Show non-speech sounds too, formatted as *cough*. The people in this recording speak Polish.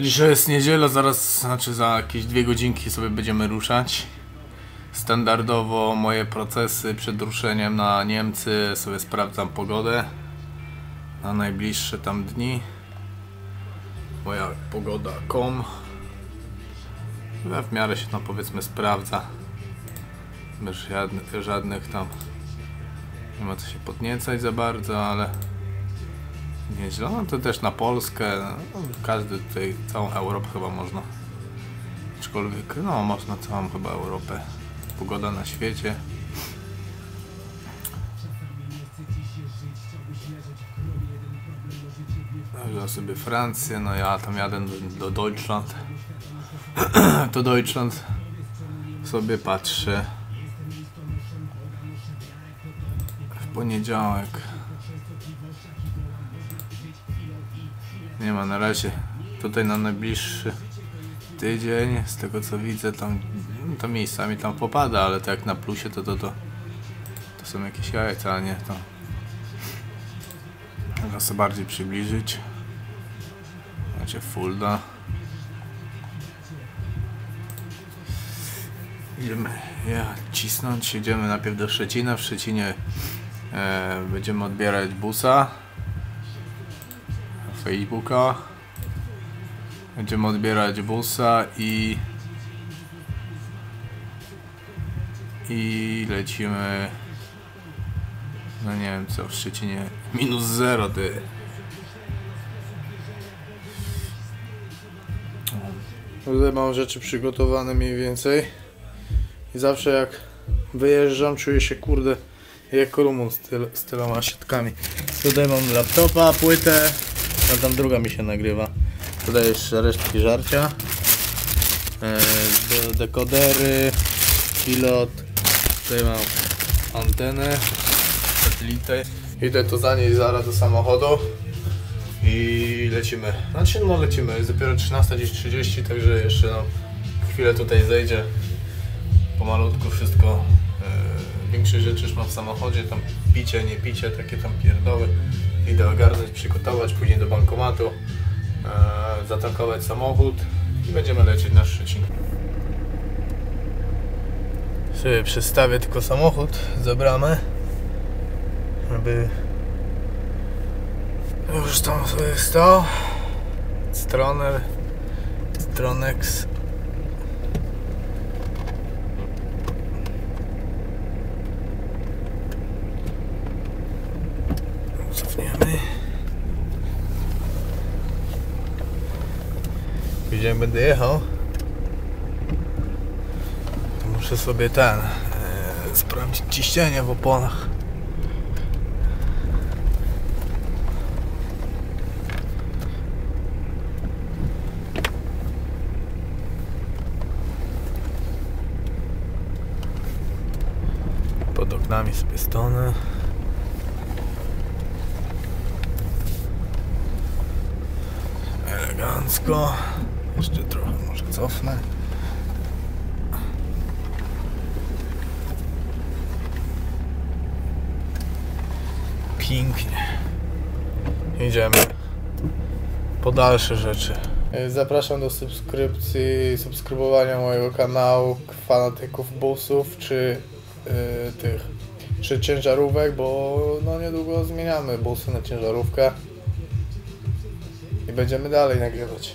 Dzisiaj jest niedziela, zaraz, znaczy za jakieś dwie godzinki sobie będziemy ruszać. Standardowo moje procesy przed ruszeniem na Niemcy sobie sprawdzam pogodę na najbliższe tam dni. Moja pogoda.com w miarę się tam powiedzmy sprawdza. Bez żadnych, żadnych tam nie ma co się podniecać za bardzo, ale Nieźle, no to też na Polskę, no, każdy tutaj, całą Europę chyba można. Aczkolwiek, no można całą chyba Europę. Pogoda na świecie. Wziąłem sobie Francję, no ja tam jadę do Deutschland. *clears throat* to Deutschland sobie patrzę. W poniedziałek. Nie ma na razie tutaj na najbliższy tydzień, z tego co widzę, tam no to miejscami tam popada, ale tak na plusie to to, to, to są jakieś jajca, a nie to. Można sobie bardziej przybliżyć. Macie Fulda. Idziemy ja, cisnąć, jedziemy najpierw do Szczecina. W Szczecinie e, będziemy odbierać busa. Facebooka. Będziemy odbierać busa i i lecimy. No nie wiem co w Szczecinie. Minus zero ty. Tutaj mam rzeczy przygotowane mniej więcej. I zawsze jak wyjeżdżam czuję się kurde jak Rumun z, tyl, z tyloma siatkami. Tutaj mam laptopa, płytę, a tam druga mi się nagrywa. Tutaj jeszcze resztki żarcia. E, de dekodery, pilot. Tutaj mam antenę, satelitę. Idę tu zanieść zaraz do samochodu i lecimy. Znaczy no lecimy, jest dopiero 13.30, także jeszcze no, chwilę tutaj zejdzie. Pomalutku wszystko większych rzeczy już mam w samochodzie, tam picie, nie picie, takie tam pierdoły. Idę ogarnąć, przygotować, później do bankomatu, e, zatankować samochód i będziemy lecieć na Szczecin. Sobie przestawię tylko samochód za bramę, aby już tam sobie stał. Stroner, Stronex Będę jechał. Muszę sobie ten e, sprawdzić ciśnienie w oponach. Pod oknami stonę. Elegancko. Jeszcze trochę może cofnę. Pięknie. Idziemy po dalsze rzeczy. Zapraszam do subskrypcji, subskrybowania mojego kanału fanatyków busów czy yy, tych czy ciężarówek, bo no niedługo zmieniamy busy na ciężarówkę i będziemy dalej nagrywać.